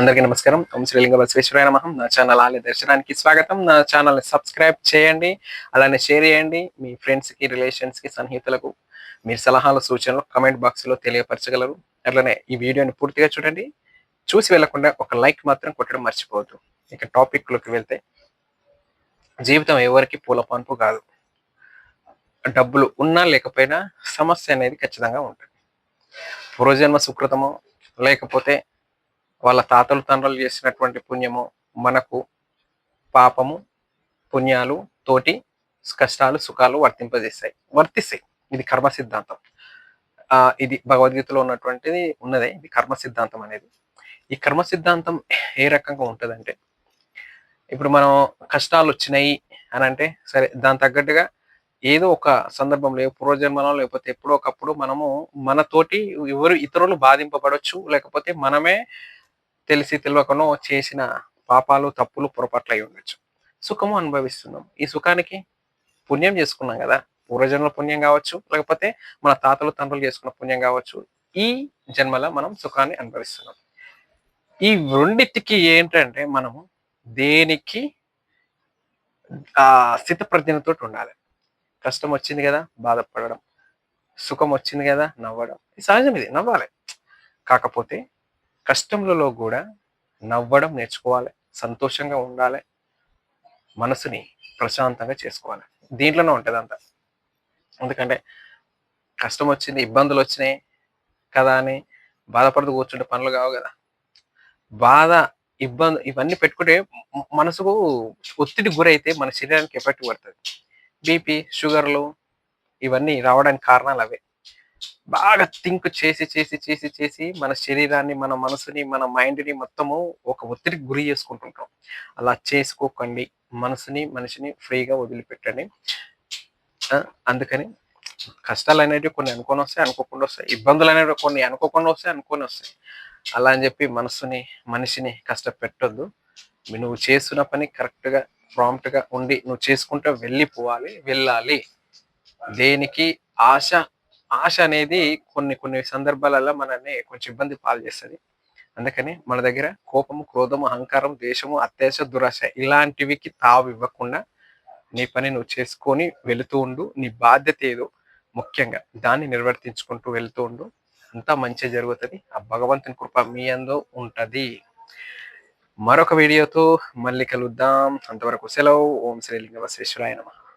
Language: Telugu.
అందరికీ నమస్కారం. ఓం శ్రీలింగ బసవేశ్వరాయ నమః. నా ఛానల్ ఆలయ దర్శనానికి స్వాగతం. నా ఛానల్ని సబ్స్క్రైబ్ చేయండి. అలానే షేర్ చేయండి. మీ ఫ్రెండ్స్కి రిలేషన్స్కి సన్నిహితులకు మీరు సలహాలు సూచనలు కమెంట్ బాక్స్లో తెలియపరచగలరు. అట్లనే ఈ వీడియోని పూర్తిగా చూడండి. చూసి వెళ్ళకుండా ఒక లైక్ మాత్రం కొట్టడం మర్చిపోవద్దు. ఇక టాపిక్లోకి వెళ్తే జీవితం ఎవరికి పూల పాన్పు కాదు. డబ్బులు ఉన్నా లేకపోయినా సమస్య అనేది ఖచ్చితంగా ఉంటుంది. పూర్వజన్మ సుకృతము లేకపోతే వాళ్ళ తాతలు తండ్రులు చేసినటువంటి పుణ్యము మనకు పాపము పుణ్యాలు తోటి కష్టాలు సుఖాలు వర్తింపజేస్తాయి. వర్తిస్తాయి. ఇది కర్మ సిద్ధాంతం. ఇది భగవద్గీతలో ఉన్నటువంటిది ఉన్నదే. ఇది కర్మ సిద్ధాంతం అనేది. ఈ కర్మ సిద్ధాంతం ఏ రకంగా ఉంటుందంటే ఇప్పుడు మనం కష్టాలు వచ్చినాయి అని అంటే సరే దాని తగ్గట్టుగా ఏదో ఒక సందర్భంలో పూర్వజన్మలో లేకపోతే ఎప్పుడో ఒకప్పుడు మనము మనతోటి ఎవరు ఇతరులు బాధింపబడవచ్చు లేకపోతే మనమే తెలిసి తెలియకనో చేసిన పాపాలు తప్పులు పొరపాట్లు అయి ఉండొచ్చు. సుఖము అనుభవిస్తున్నాం. ఈ సుఖానికి పుణ్యం చేసుకున్నాం కదా. పూర్వజన్మల పుణ్యం కావచ్చు లేకపోతే మన తాతలు తండ్రులు చేసుకున్న పుణ్యం కావచ్చు. ఈ జన్మలో మనం సుఖాన్ని అనుభవిస్తున్నాం. ఈ రెండింటికి ఏంటంటే మనము దేనికి ఆ స్థితప్రజ్ఞతో ఉండాలి. కష్టం వచ్చింది కదా బాధపడడం. సుఖం వచ్చింది కదా నవ్వడం. ఇది సహజం ఇది నవ్వాలి. కాకపోతే కష్టములలో కూడా నవ్వడం నేర్చుకోవాలి సంతోషంగా ఉండాలి మనసుని ప్రశాంతంగా చేసుకోవాలి. దీంట్లోనే ఉంటుంది అంత. ఎందుకంటే కష్టం వచ్చింది ఇబ్బందులు వచ్చినాయి కదా అని బాధపడుతూ కూర్చుంటే పనులు కావు కదా. బాధ ఇబ్బంది ఇవన్నీ పెట్టుకుంటే మనసుకు ఒత్తిడి గురైతే మన శరీరానికి ఎఫెక్ట్ పడుతుంది. బీపీ షుగర్లు ఇవన్నీ రావడానికి కారణాలు అవే. బాగా థింక్ చేసి చేసి చేసి చేసి మన శరీరాన్ని మన మనసుని మన మైండ్ని మొత్తము ఒక ఒత్తిడికి గురి చేసుకుంటుంటాం. అలా చేసుకోకండి. మనసుని మనిషిని ఫ్రీగా వదిలిపెట్టండి. అందుకని కష్టాలు అనేవి కొన్ని అనుకొని వస్తాయి అనుకోకుండా వస్తాయి. ఇబ్బందులు అనేవి కొన్ని అనుకోకుండా వస్తాయి అనుకొని వస్తాయి. అలా అని చెప్పి మనసుని మనిషిని కష్టపెట్టొద్దు. నువ్వు చేస్తున్న పని కరెక్ట్గా ప్రాంప్ట్గా ఉండి నువ్వు చేసుకుంటూ వెళ్ళిపోవాలి వెళ్ళాలి. దేనికి? ఆశ ఆశ అనేది కొన్ని కొన్ని సందర్భాలలో మనల్ని కొంచెం ఇబ్బంది పాలు చేస్తుంది అందుకని మన దగ్గర కోపము క్రోధము అహంకారం ద్వేషము అత్యాశ దురాశ ఇలాంటివికి తావు ఇవ్వకుండా నీ పని నువ్వు చేసుకొని వెళుతూ ఉండు. నీ బాధ్యత ఏదో ముఖ్యంగా దాన్ని నిర్వర్తించుకుంటూ వెళుతూ ఉండు. అంతా మంచి జరుగుతుంది. ఆ భగవంతుని కృప మీ అందో ఉంటది. మరొక వీడియోతో మళ్ళీ కలుద్దాం. అంతవరకు సెలవు. ఓం శ్రీలింగ వశేశ్వరాయ నమః.